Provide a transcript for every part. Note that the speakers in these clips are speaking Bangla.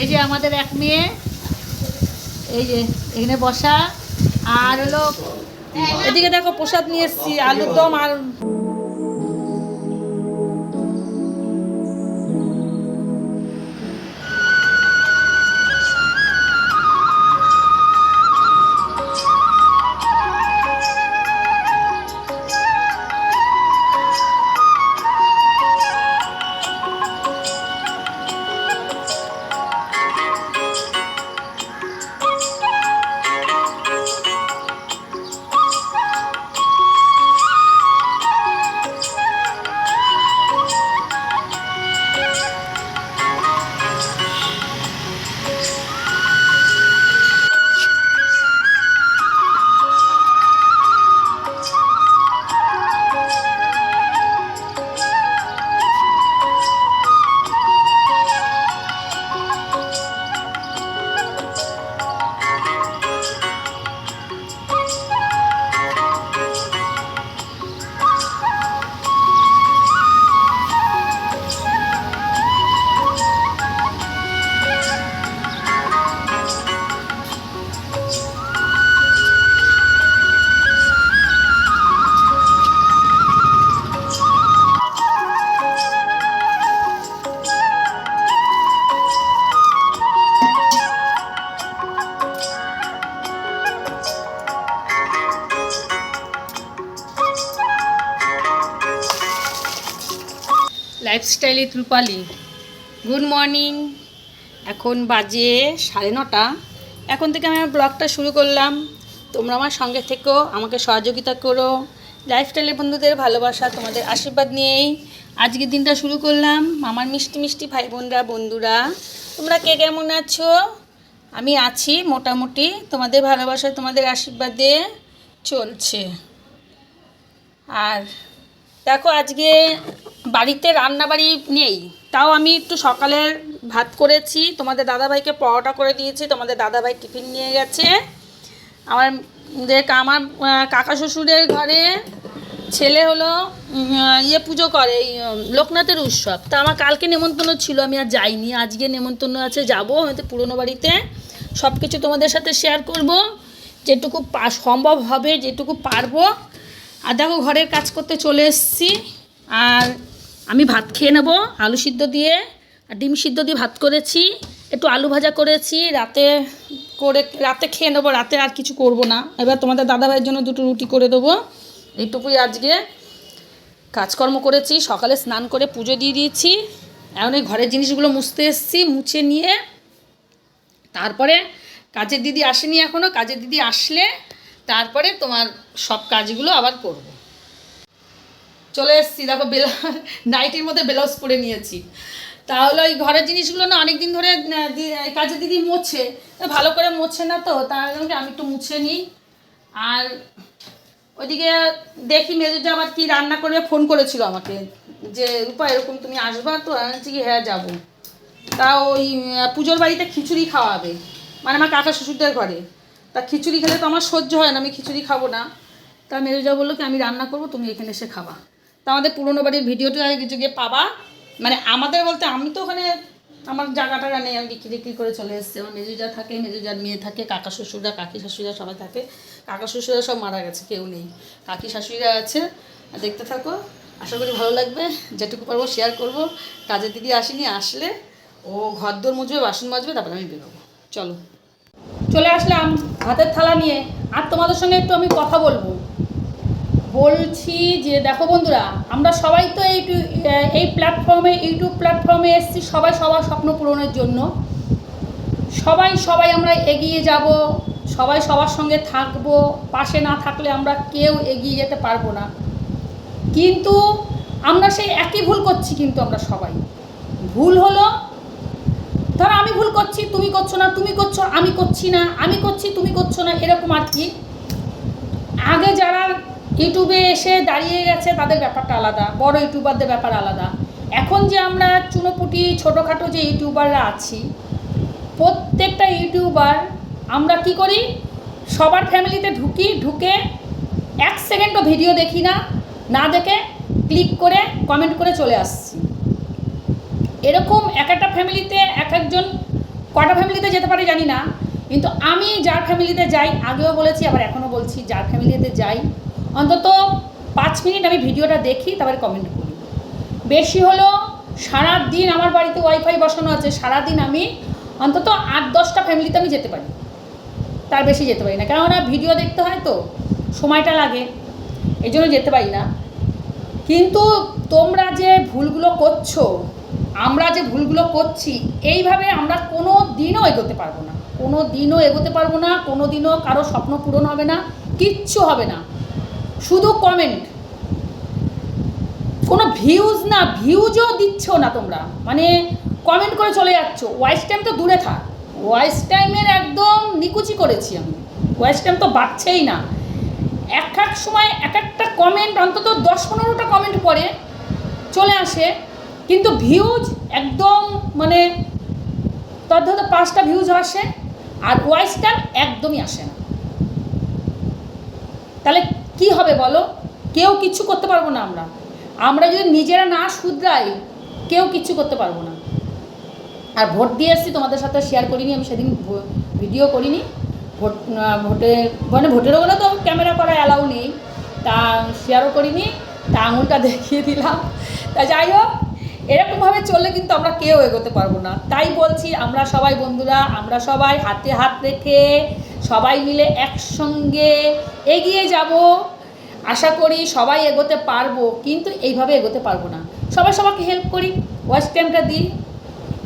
এই যে আমাদের এক মেয়ে, এই যে এখানে বসা, আর হলো, এদিকে দেখো প্রসাদ নিয়ে এসছি, আলুর দম আর লাইফস্টাইলে রূপালি গুড মর্নিং এখন বাজে সাড়ে নটা। এখন থেকে আমি আমার ব্লগটা শুরু করলাম। তোমরা আমার সঙ্গে থেকো, আমাকে সহযোগিতা করো। লাইফস্টাইলের বন্ধুদের ভালোবাসা, তোমাদের আশীর্বাদ নিয়েই আজকের দিনটা শুরু করলাম। আমার মিষ্টি মিষ্টি ভাই বোনরা বন্ধুরা, তোমরা কে কেমন আছো? আমি আছি মোটামুটি। তোমাদের ভালোবাসা, তোমাদের আশীর্বাদে চলছে। আর দেখো, আজকে বাড়িতে রান্নাবাড়ি নেই। তাও আমি একটু সকালের ভাত করেছি। তোমাদের দাদাভাইকে পরোটা করে দিয়েছি। তোমাদের দাদাভাই টিফিন নিয়ে গেছে। আমার আমার কাকা শ্বশুরের ঘরে ছেলে হলো ইয়ে পুজো করে লোকনাথের উৎসব। তা আমার কালকে নেমন্তন্ন ছিল, আমি আর যাইনি। আজকে নেমন্তন্ন আছে, যাব হয়তো পুরনো বাড়িতে। সব কিছু তোমাদের সাথে শেয়ার করব। যেটুকু সম্ভব হবে, যেটুকু পারব। আর দেখো ঘরের কাজ করতে চলে এসেছি। আর আমি ভাত খেয়ে নেব, আলু সিদ্ধ দিয়ে, আর ডিম সিদ্ধ দিয়ে ভাত করেছি, একটু আলু ভাজা করেছি, রাতে করে, রাতে খেয়ে নেব, রাতে আর কিছু করব না। এবার তোমাদের দাদাভাইয়ের জন্য দুটো রুটি করে দেবো, এইটুকুই আজকে কাজকর্ম করেছি, সকালে স্নান করে পুজো দিয়ে দিয়েছি, এখন এই ঘরের জিনিসগুলো মুছতে এসেছি, মুছে নিয়ে, তারপরে কাজের দিদি আসেনি এখনও কাজের দিদি আসলে, তারপরে তোমার সব কাজগুলো আবার করব। চলে এসেছি। দেখো বেলা নাইটির মধ্যে ব্লাউজ পরে নিয়েছি। তাহলে ওই ঘরের জিনিসগুলো না অনেক দিন ধরে দি- দিদি মোছে। ভালো করে মোছে না তো, তার জন্য আমি একটু মুছে নিই। আর ওইদিকে দেখি মেজুজা আবার কি রান্না করবে, ফোন করেছিল আমাকে। যে, রূপা, এরকম তুমি আসবা তো বলছি কি হ্যাঁ যাব। তা ওই পুজোর বাড়িতে খিচুড়ি খাওয়াবে। মানে আমার কাকা শ্বশুরদের ঘরে। তা খিচুড়ি খেলে তো আমার সহ্য হয় না, আমি খিচুড়ি খাব না। তা মেজুজা বলল কি, আমি রান্না করব, তুমি এখানে এসে খাবা। তা আমাদের পুরনো বাড়ির ভিডিওটা গিয়ে পাবা। মানে আমাদের বলতে আমি তো ওখানে আমার জায়গাটা নেই, আমি বিক্রি বিক্রি করে চলে এসেছি। আমার মেজুজা থাকে মেজুজার মেয়ে থাকে, কাকা শ্বশুররা, কাকি শাশুড়িরা সবাই থাকে। কাকা শ্বশুররা সব মারা গেছে, কেউ নেই। কাকি শাশুড়িরা আছে, দেখতে থাকো। আশা করি ভালো লাগবে। যেটুকু পারব শেয়ার করব। কাজের দিদি আসেনি, আসলে ও ঘর দোর মুছবে, বাসন মাজবে, তারপরে আমি বেরোবো। চলো। চলে আসলাম হাতের থালা নিয়ে। আর তোমাদের সঙ্গে একটু আমি কথা বলব। বলছি যে, দেখো বন্ধুরা, আমরা সবাই তো এই এই প্ল্যাটফর্মে ইউটিউব প্ল্যাটফর্মে এসেছি সবাই সবার স্বপ্ন পূরণের জন্য। সবাই সবাই আমরা এগিয়ে যাব, সবাই সবার সঙ্গে থাকব, পাশে না থাকলে আমরা কেউ এগিয়ে যেতে পারব না। কিন্তু আমরা সেই একই ভুল করছি কিন্তু আমরা সবাই। ভুল হলো, ধরো আমি ভুল করছি, তুমি করছ না, তুমি করছ, আমি করছি না, আমি করছি, তুমি করছ না, এরকম আর কি। আগে যারা ইউটিউবে এসে দাঁড়িয়ে গেছে, তাদের ব্যাপারটা আলাদা। বড় ইউটিউবারদের ব্যাপার আলাদা। এখন যে আমরা চুনোপুটি, ছোটোখাটো যে ইউটিউবাররা আছি, প্রত্যেকটা ইউটিউবার আমরা কি করি? সবার ফ্যামিলিতে ঢুকি, ঢুকে এক সেকেন্ডও ভিডিও দেখি না না দেখে ক্লিক করে কমেন্ট করে চলে আসছি। এরকম এক একটা ফ্যামিলিতে এক একজন কটা ফ্যামিলিতে যেতে পারে জানি না, কিন্তু আমি যার ফ্যামিলিতে যাই, আগেও বলেছি, আবার এখনও বলছি, যার ফ্যামিলিতে যাই অন্তত পাঁচ মিনিট আমি ভিডিওটা দেখি, তারপরে কমেন্ট করি। বেশি হলো সারা দিন আমার বাড়িতে ওয়াইফাই বসানো আছে সারা দিন আমি অন্তত আট দশটা ফ্যামিলিতে আমি যেতে পারি। তার বেশি যেতে পারি না, কেননা ভিডিও দেখতে হয় তো, সময়টা লাগে এই জন্য যেতে পারি না। কিন্তু তোমরা যে ভুলগুলো করছ, আমরা যে ভুলগুলো করছি, এইভাবে আমরা কোনো দিনও এগোতে পারব না। কোনো দিনও এগোতে পারব না, কোনো দিনও কারও স্বপ্ন পূরণ হবে না, কিচ্ছু হবে না। শুধু কমেন্ট কোনো ভিউজ না ভিউজও দিচ্ছ না তোমরা। মানে কমেন্ট করে চলে যাচ্ছ। ওয়াইস টাইম তো দূরে থাক। ওয়াইস টাইমের একদম নিকুচি করেছি আমি। ওয়াইস টাইম তো বাড়ছেই না। এক এক সময় এক একটা কমেন্ট অন্তত দশ পনেরোটা কমেন্ট পড়ে, চলে আসে। কিন্তু ভিউজ একদম মানে তোর পাঁচটা ভিউজ আসে, আর ওয়াইস টাইম একদমই আসে না। তাহলে কি হবে বলো? কেউ কিচ্ছু করতে পারব না আমরা। আমরা যদি নিজেরা না শুধরাই, কেউ কিচ্ছু করতে পারব না। আর ভোট দিয়ে এসেছি, তোমাদের সাথে শেয়ার করিনি, আমি সেদিন ভিডিও করিনি। ভোট ভোটে মানে ভোটের ওগুলো তো ক্যামেরা করা অ্যালাউ নেই। তা শেয়ারও করিনি, তা আঙুলটা দেখিয়ে দিলাম। তা যাই হোক, এরকমভাবে চললে কিন্তু আমরা কেউ এগোতে পারব না। তাই বলছি, আমরা সবাই বন্ধুরা, আমরা সবাই হাতে হাত রেখে সবাই মিলে একসঙ্গে এগিয়ে যাব। আশা করি সবাই এগোতে পারব, কিন্তু এইভাবে এগোতে পারব না। সবাই সবাইকে হেল্প করি ওয়াচ টাইমটা দিই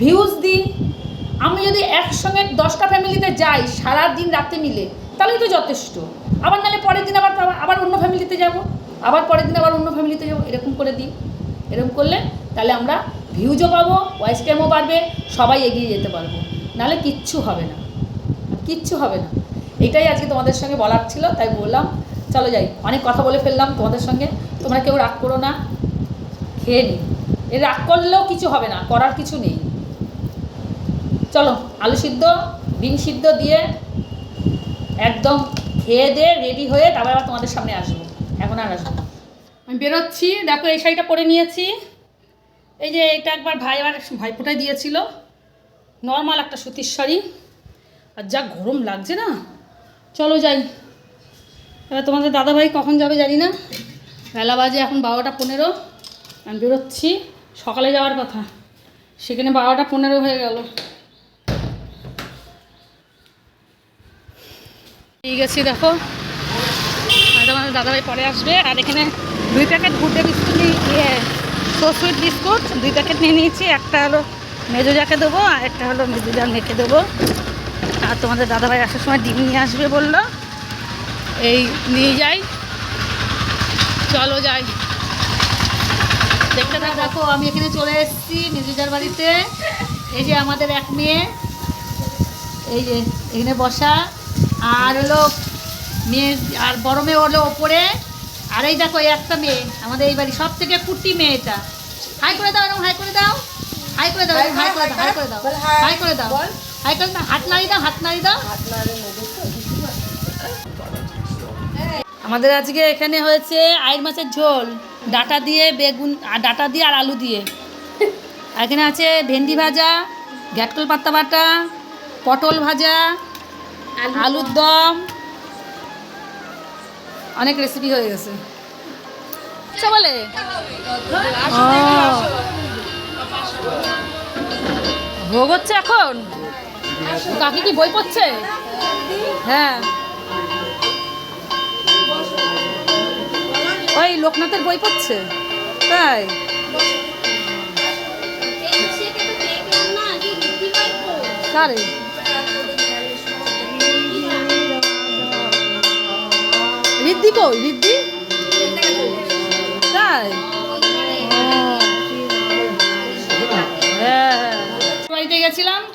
ভিউজ দিই। আমি যদি একসঙ্গে দশটা ফ্যামিলিতে যাই সারা দিন রাতে মিলে, তাহলেই তো যথেষ্ট। আবার নাহলে পরের দিন আবার আবার অন্য ফ্যামিলিতে যাব, আবার পরের দিন আবার অন্য ফ্যামিলিতে যাব, এরকম করে দিই। এরকম করলে তাহলে আমরা ভিউজও পাবো ওয়াইস টাইমও বাড়বে, সবাই এগিয়ে যেতে পারব। নাহলে কিচ্ছু হবে না, কিচ্ছু হবে না। এটাই আজকে তোমাদের সঙ্গে বলার ছিল, তাই বললাম, চলো যাই। অনেক কথা বলে ফেললাম তোমাদের সঙ্গে। তোমরা কেউ রাগ করো না, খেয়ে নি এ রাগ করলেও কিছু হবে না, করার কিছু নেই। চলো, আলু সিদ্ধ ডিম সিদ্ধ দিয়ে একদম খেয়ে দিয়ে রেডি হয়ে তারপর আবার তোমাদের সামনে আসব। এখন আর আসব আমি বেরোচ্ছি, দেখো এই শাড়িটা পরে নিয়েছি। এই যে এটা একবার ভাই আবার ভাইফোঁটায় দিয়েছিল। নর্মাল একটা সুতির শাড়ি। আর যা গরম লাগছে না। চলো যাই। এবার তোমাদের দাদাভাই কখন যাবে জানি না। বেলা বাজে এখন বারোটা পনেরো। আমি বেরোচ্ছি। সকালে যাওয়ার কথা। সেখানে বারোটা পনেরো হয়ে গেল। নিয়ে গেছি দেখো। তোমাদের দাদাভাই পরে আসবে। আর এখানে দুই প্যাকেট গুডে বিস্কুট নিয়ে ইয়ে সুইট বিস্কুট। দুই প্যাকেট নিয়ে নিয়েছি। একটা হলো মেজো যাকে দেবো আর একটা হলো মেজো যা মেখে দেবো। আর তোমাদের দাদাভাই আসার সময় ডিম নিয়ে আসবে বলল। এই নিয়ে যাই। চলো যাই। দেখতে থাকো। দেখো আমি এখানে চলে এসেছি মেজুজার বাড়িতে। এই যে আমাদের এক মেয়ে। এই যে এখানে বসা। আর হলো মেয়ে আর বড় মেয়ে হলো ওপরে। আর এই দেখো এই একটা মেয়ে। আমাদের এই বাড়ি সব থেকে কুটি মেয়ে এটা। হাই করে দাও এরকম হাই করে দাও হাই করে দাও হাই করে দাও হাই করে দাও। হাই। করে দাও। হাই দাও হাত নাড়ি দাও হাত নাড়ি দাও। আমাদের আজকে এখানে হয়েছে আইর মাছের ঝোল ডাটা দিয়ে বেগুন ডাটা দিয়ে আর আলু দিয়ে। আর এখানে আছে ভেন্ডি ভাজা ঘ্যাটকল পাত্তা বাটা পটল ভাজা আলুর দম। অনেক রেসিপি হয়ে গেছে। আচ্ছা বলে। ভোগ হচ্ছে এখন? কাকি কি বই পড়ছে? হ্যাঁ। ওই লোকনাথের বই পড়ছে। তাই? কারে? রিদ্ধি কই রিদ্ধি তাই?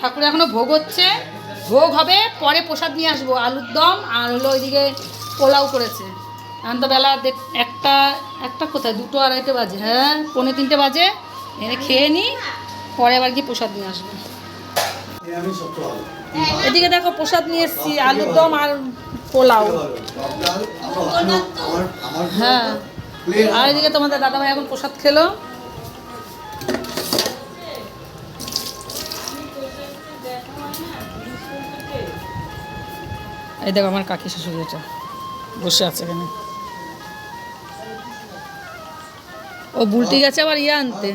ঠাকুর এখনও ভোগ হচ্ছে। ভোগ হবে পরে প্রসাদ নিয়ে আসব আলুর দম আর হলো ওইদিকে পোলাও করেছে। এখন তো বেলা দেখ- একটা একটা কোথায়? দুটো আড়াইটে বাজে। হ্যাঁ পৌনে তিনটে বাজে। এনে খেয়ে নিই পরে আবার গিয়ে প্রসাদ নিয়ে আসব। এদিকে দেখো প্রসাদ নিয়ে এসেছি আলুর দম আর পোলাও। হ্যাঁ। আর এদিকে তোমাদের দাদাভাই এখন প্রসাদ খেলো। এই দেখো আমার কাকি শ্বশুর এটা। বসে আছে এখানে। ও বুলটি গেছে আবার ইয়ে আনতে।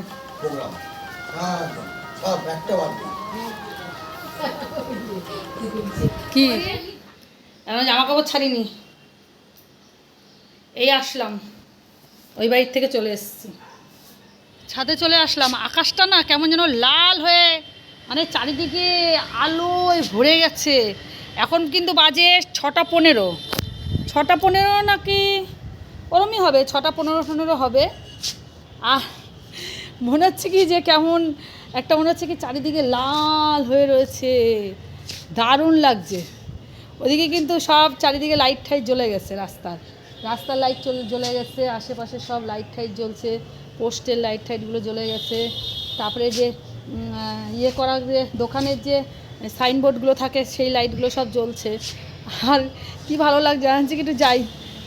কি? জামা কাপড় ছাড়িনি। এই আসলাম। ওই বাড়ির থেকে চলে এসেছি। ছাদে চলে আসলাম। আকাশটা না কেমন যেন লাল হয়ে মানে চারিদিকে আলোয় ভরে গেছে। এখন কিন্তু বাজে ছটা পনেরো। ছটা পনেরো নাকি ওরমই হবে, ছটা পনেরো পনেরো হবে। আহ, মনে হচ্ছে কি যে কেমন, একটা মনে হচ্ছে কি চারিদিকে লাল হয়ে রয়েছে। দারুণ লাগছে। ওদিকে কিন্তু সব চারিদিকে লাইট ঠাইট জ্বলে গেছে রাস্তার। রাস্তার লাইট জ্বলে গেছে, আশেপাশে সব লাইট ঠাইট জ্বলছে, পোস্টের লাইট ঠাইটগুলো জ্বলে গেছে। তারপরে যে ইয়ে করা যে, দোকানের যে সাইনবোর্ডগুলো থাকে, সেই লাইটগুলো সব জ্বলছে। আর কি ভালো লাগছে জানছি কি একটু যাই,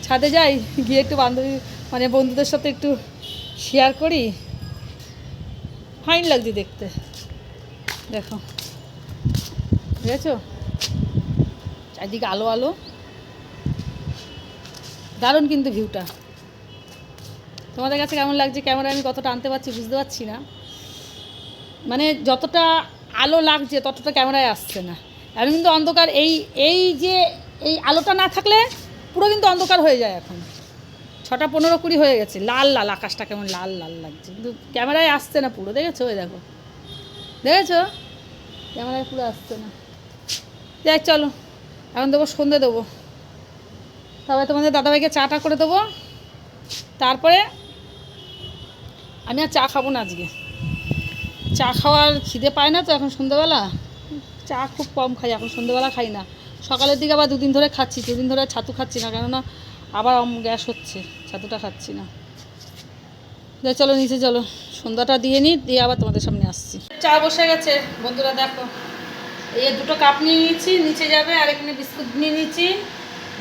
ছাদে যাই, গিয়ে একটু বান্ধবী মানে বন্ধুদের সাথে একটু শেয়ার করি। ফাইন লাগছে দেখতে। দেখো। বুঝেছ? চারিদিকে আলো আলো। দারুণ কিন্তু ভিউটা তোমাদের কাছে কেমন লাগছে? ক্যামেরা আমি কতটা আনতে পারছি বুঝতে পারছি না। মানে যতটা আলো লাগছে, ততটা ক্যামেরায় আসছে না। এখন কিন্তু অন্ধকার, এই এই যে, এই আলোটা না থাকলে পুরো কিন্তু অন্ধকার হয়ে যায় এখন। ছটা পনেরো কুড়ি হয়ে গেছে, লাল লাল, আকাশটা কেমন লাল লাল লাগছে। কিন্তু ক্যামেরায় আসছে না পুরো, দেখেছ? ওই দেখো। দেখেছ? ক্যামেরায় পুরো আসছে না। যাই, চলো। এখন দেবো সন্ধে দেবো। তবে তোমাদের দাদাভাইকে চাটা করে দেবো। তারপরে আমি আর চা খাব না আজকে। চা খাওয়ার খিদে পায় না তো এখন সন্ধ্যেবেলা? চা খুব কম খাই, এখন সন্ধ্যেবেলা খাই না। সকালের দিকে আবার দুদিন ধরে খাচ্ছি, দুদিন ধরে ছাতু খাচ্ছি না, কেননা আবার গ্যাস হচ্ছে, ছাতুটা খাচ্ছি না। চলো নিচে চলো, সন্ধ্যাটা দিয়ে নিই দিয়ে আবার তোমাদের সামনে আসছি। চা বসে গেছে, বন্ধুরা দেখো। এই দুটো কাপ নিয়ে নিয়েছি, নিচে যাবে, আর এখানে বিস্কুট নিয়ে নিয়েছি।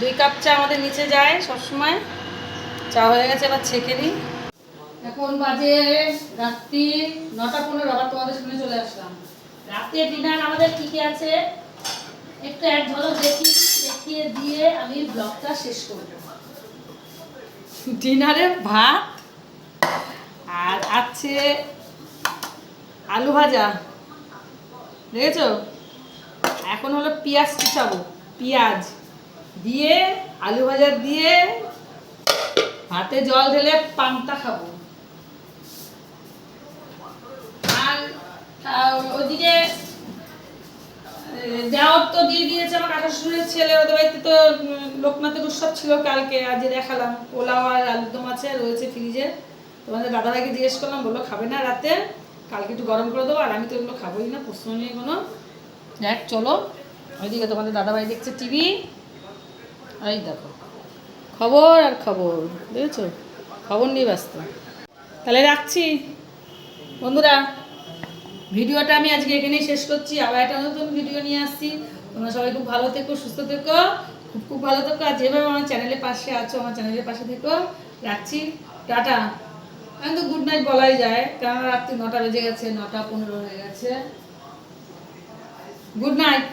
দুই কাপ চা আমাদের নিচে যায় সবসময়। চা হয়ে গেছে, এবার ছেঁকে নিই। এখন বাজে রাত্রি নটা পনেরো, আবার তোমাদের সামনে চলে আসলাম। রাতে ডিনার আমাদের কি কি আছে? একটু এক ঝলক দেখি, দেখিয়ে দিয়ে আমি ব্লগটা শেষ করব। ডিনারে ভাত আর আছে আলু ভাজা। দেখেছ? এখন হলো পেঁয়াজ কুচাবো, পেঁয়াজ দিয়ে, আলু ভাজা দিয়ে, ভাতে জল ঢেলে পান্তা খাব আর আহ, ওদিকে দেওয়ার তো দিয়ে দিয়েছে আমার কাকা শ্বশুরের ছেলে, ওদের বাড়িতে তো লোকনাথের উৎসব ছিল কালকে আজ দেখালাম। পোলাও আর আলুদম আছে রয়েছে ফ্রিজে। তোমাদের দাদাভাইকে জিজ্ঞেস করলাম, বলল, খাবে না রাতে? কালকে একটু গরম করে দেবো, আর আমি তো এগুলো খাবোই না প্রশ্ন নিয়ে কোনো। দেখ চলো, ওইদিকে তোমাদের দাদাভাই দেখছে টিভি। এই দেখো, খবর আর খবর, বুঝেছ? খবর নিয়ে ব্যস্ত। তাহলে রাখছি। বন্ধুরা ভিডিওটা আমি আজকে এখানেই শেষ করছি। আবার একটা নতুন ভিডিও নিয়ে আসছি। তোমরা সবাই খুব ভালো থেকো, সুস্থ থেকো। খুব খুব ভালো থেকো। আর যেভাবে আমার চ্যানেলের পাশে আছো, আমার চ্যানেলের পাশে থেকো। রাখছি। টাটা। আমি তো গুড নাইট বলাই যায়। কেননা রাত্রি নটা বেজে গেছে, নটা পনেরো হয়ে গেছে। Good night.